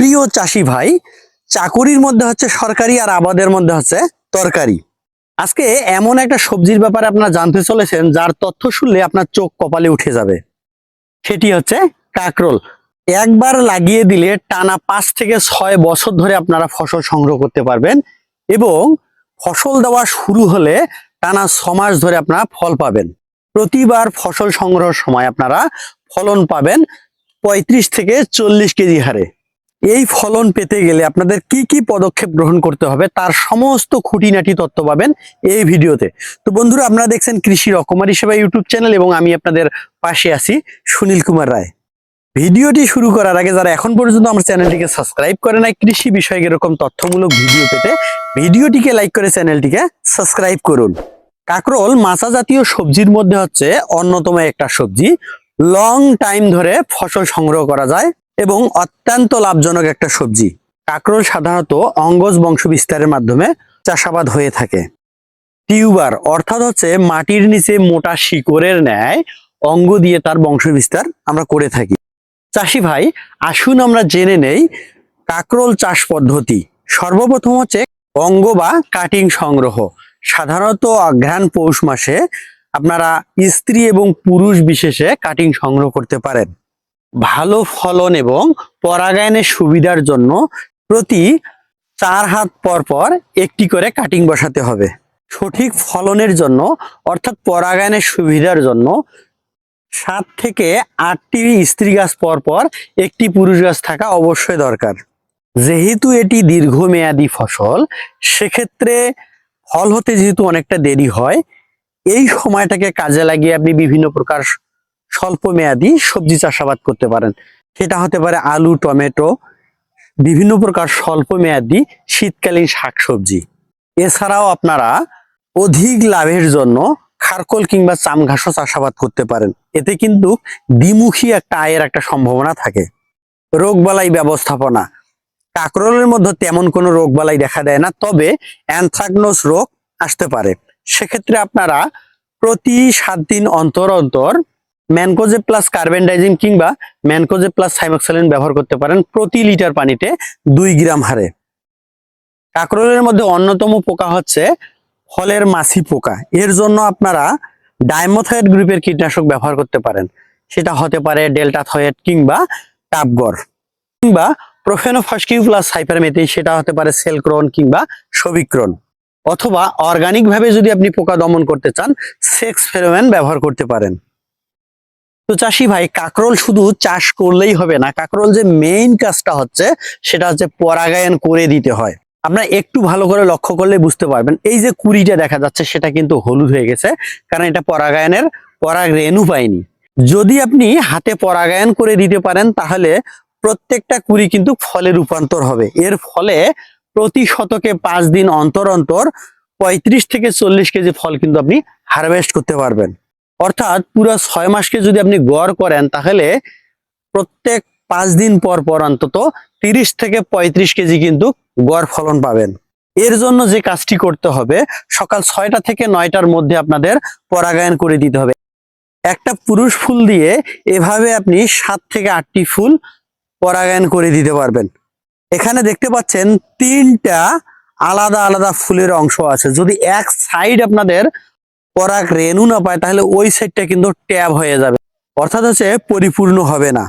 প্রিয় চাষি ভাই, চাকুরির মধ্যে হচ্ছে সরকারি আর আবাদের মধ্যে হচ্ছে তরকারি। আজকে এমন একটা সবজির ব্যাপারে আপনারা জানতে চলেছেন, যার তথ্য শুনলে আপনার চোখ কপালে উঠে যাবে। সেটি হচ্ছে কাকরোল। একবার লাগিয়ে দিলে টানা পাঁচ থেকে ছয় বছর ধরে আপনারা ফসল সংগ্রহ করতে পারবেন এবং ফসল দেওয়া শুরু হলে টানা ছ মাস ধরে আপনারা ফল পাবেন। প্রতিবার ফসল সংগ্রহের সময় আপনারা ফলন পাবেন পঁয়ত্রিশ থেকে চল্লিশ কেজি হারে। এই ফলন পেতে গেলে আপনাদের কি কি পদক্ষেপ গ্রহণ করতে হবে তার সমস্ত খুঁটিনাটি তথ্য পাবেন এই ভিডিওতে। তো বন্ধুরা, আপনারা দেখছেন কৃষি রকমারি সেবা ইউটিউব চ্যানেল এবং আমি আপনাদের পাশে আছি সুনীল কুমার রায়। ভিডিওটি শুরু করার আগে যারা এখন পর্যন্ত আমার চ্যানেলটিকে সাবস্ক্রাইব করে নাই, কৃষি বিষয়ক এরকম তথ্যমূলক ভিডিও পেতে ভিডিওটিকে লাইক করে চ্যানেলটিকে সাবস্ক্রাইব করুন। কাকরোল মাছা জাতীয় সবজির মধ্যে হচ্ছে অন্যতম একটা সবজি। লং টাইম ধরে ফসল সংগ্রহ করা যায়। এবং অত্যন্ত লাভজনক একটা সবজি। কাকরোল সাধারণত অঙ্গজ বংশ বিস্তারের মাধ্যমে চাষাবাদ হয়ে থাকে। টিউবার অর্থাৎ হচ্ছে মাটির নিচে মোটা শিকড়ের ন্যায় অঙ্গ দিয়ে তার বংশ বিস্তার আমরা করে থাকি। চাষি ভাই, আসুন আমরা জেনে নেই কাকরোল চাষ পদ্ধতি। সর্বপ্রথম হচ্ছে অঙ্গ বা কাটিং সংগ্রহ। সাধারণত অঘ্রাণ পৌষ মাসে আপনারা স্ত্রী এবং পুরুষ বিশেষে কাটিং সংগ্রহ করতে পারেন। ভালো ফলন এবং পরাগায়নের সুবিধার জন্য প্রতি চার হাত পর পর একটি করে কাটিং বসাতে হবে। সঠিক ফলনের জন্য অর্থাৎ পরাগায়নের সুবিধার জন্য সাত থেকে আটটি স্ত্রী গাছ পর পর একটি পুরুষ গাছ থাকা অবশ্যই দরকার। যেহেতু এটি দীর্ঘমেয়াদী ফসল, সেক্ষেত্রে ফল হতে যেহেতু অনেকটা দেরি হয়, এই সময়টাকে কাজে লাগিয়ে আপনি বিভিন্ন প্রকার স্বল্প মেয়াদি সবজি চাষাবাদ করতে পারেন। সেটা হতে পারে আলু, টমেটো, বিভিন্ন প্রকার স্বল্প মেয়াদি শীতকালীন শাকসবজি। এছাড়াও আপনারা অধিক লাভের জন্য খারকোল কিংবা চাম ঘাসও চাষাবাদ করতে পারেন। এতে কিন্তু দ্বিমুখী একটা আয়ের একটা সম্ভাবনা থাকে। রোগবালাই ব্যবস্থাপনা। কাকরোলের মধ্যে তেমন কোনো রোগবালাই দেখা দেয় না, তবে অ্যানথ্রাকনোস রোগ আসতে পারে। সেক্ষেত্রে আপনারা প্রতি সাত দিন অন্তর অন্তর ম্যানকোজে প্লাস কার্বেন্ডাইজিম কিংবা ম্যানকোজে প্লাস সাইমক্সালিন ব্যবহার করতে পারেন প্রতি লিটার পানিতে দুই গ্রাম হারে। কাকরোলের মধ্যে অন্যতম পোকা হচ্ছে ফলের মাছি পোকা। এর জন্য আপনারা ডাইমোথাইড গ্রুপের কীটনাশক ব্যবহার করতে পারেন। সেটা হতে পারে ডেল্টা থয়েট কিংবা টাপগর কিংবা প্রোফেনোফাসকিউ প্লাস হাইপারমেথি সেটা হতে পারে সেলক্রন কিংবা সবিক্রন। অথবা অর্গানিকভাবে যদি আপনি পোকা দমন করতে চান, সেক্স ফেরোমেন ব্যবহার করতে পারেন। তো চাষি ভাই, কাকরোল শুধু চাষ করলেই হবে না, কাকরোল যে মেইন কাজটা হচ্ছে সেটা হচ্ছে পরাগায়ন করে দিতে হয়। আপনারা একটু ভালো করে লক্ষ্য করলে বুঝতে পারবেন, এই যে কুড়িটা দেখা যাচ্ছে সেটা কিন্তু হলুদ হয়ে গেছে, কারণ এটা পরাগায়নের পরাগ রেণু পায়নি। যদি আপনি হাতে পরাগায়ন করে দিতে পারেন, তাহলে প্রত্যেকটা কুড়ি কিন্তু ফলে রূপান্তর হবে। এর ফলে প্রতি শতকে পাঁচ দিন অন্তর অন্তর পঁয়ত্রিশ থেকে চল্লিশ কেজি ফল কিন্তু আপনি হারভেস্ট করতে পারবেন। অর্থাৎ পুরো ছয় মাসকে যদি আপনি গড় করেন, তাহলে প্রত্যেক পাঁচ দিন পর পর অন্তত তিরিশ থেকে পঁয়ত্রিশ কেজি কিন্তু গড় ফলন পাবেন। এর জন্য যে কাজটি করতে হবে, সকাল ছয়টা থেকে নয়টার মধ্যে আপনাদের পরাগায়ন করে দিতে হবে। একটা পুরুষ ফুল দিয়ে এভাবে আপনি সাত থেকে আটটি ফুল পরাগায়ন করে দিতে পারবেন। এখানে দেখতে পাচ্ছেন তিনটা আলাদা আলাদা ফুলের অংশ আছে। যদি এক সাইড আপনাদের পরাগ রেণু না পায়, তাহলে ওই সাইডটা কিন্তু ট্যাব হয়ে যাবে। অর্থাৎ হচ্ছে পরিপূর্ণ হবে না।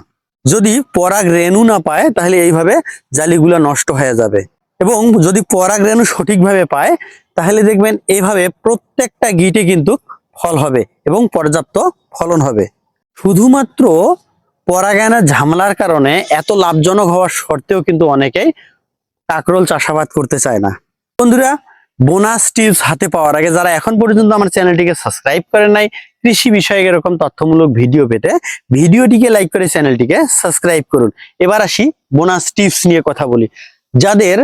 যদি পরাগ রেণু না পায়, তাহলে এইভাবে জালিগুলো নষ্ট হয়ে যাবে। এবং যদি পরাগ রেণু সঠিকভাবে পায়, তাহলে দেখবেন এইভাবে প্রত্যেকটা গিটে কিন্তু ফল হবে এবং পর্যাপ্ত ফলন হবে। শুধুমাত্র পরাগায়নের ঝামেলার কারণে এত লাভজনক হওয়ার সত্ত্বেও কিন্তু অনেকেই কাকরোল চাষাবাদ করতে চায় না। বন্ধুরা বোনাস টিপস হাতে পাওয়ার আগে যারা এখন পর্যন্ত আমার চ্যানেলটিকে সাবস্ক্রাইব করেন নাই, কৃষি বিষয়ক এরকম তথ্যমূলক ভিডিও পেতে ভিডিওটিকে লাইক করে চ্যানেলটিকে সাবস্ক্রাইব করুন। এবার আসি বোনাস টিপস নিয়ে কথা বলি। যাদের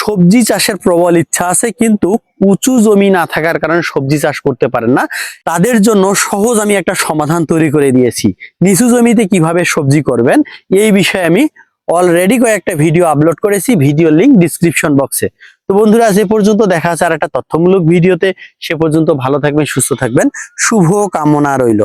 সবজি চাষের প্রবল ইচ্ছা আছে কিন্তু উঁচু জমি না থাকার কারণে সবজি চাষ করতে পারেন না, তাদের জন্য সহজ আমি একটা সমাধান তৈরি করে দিয়েছি। নিচু জমিতে কীভাবে সবজি করবেন, এই বিষয়ে আমি অলরেডি কয়েকটা ভিডিও আপলোড করেছি ভিডিও লিংক ডিসক্রিপশন বক্সে তো বন্ধুরা, যে পর্যন্ত দেখা আছে আর একটা তথ্যমূলক ভিডিওতে সে পর্যন্ত ভালো থাকবেন, সুস্থ থাকবেন। শুভ কামনা রইল।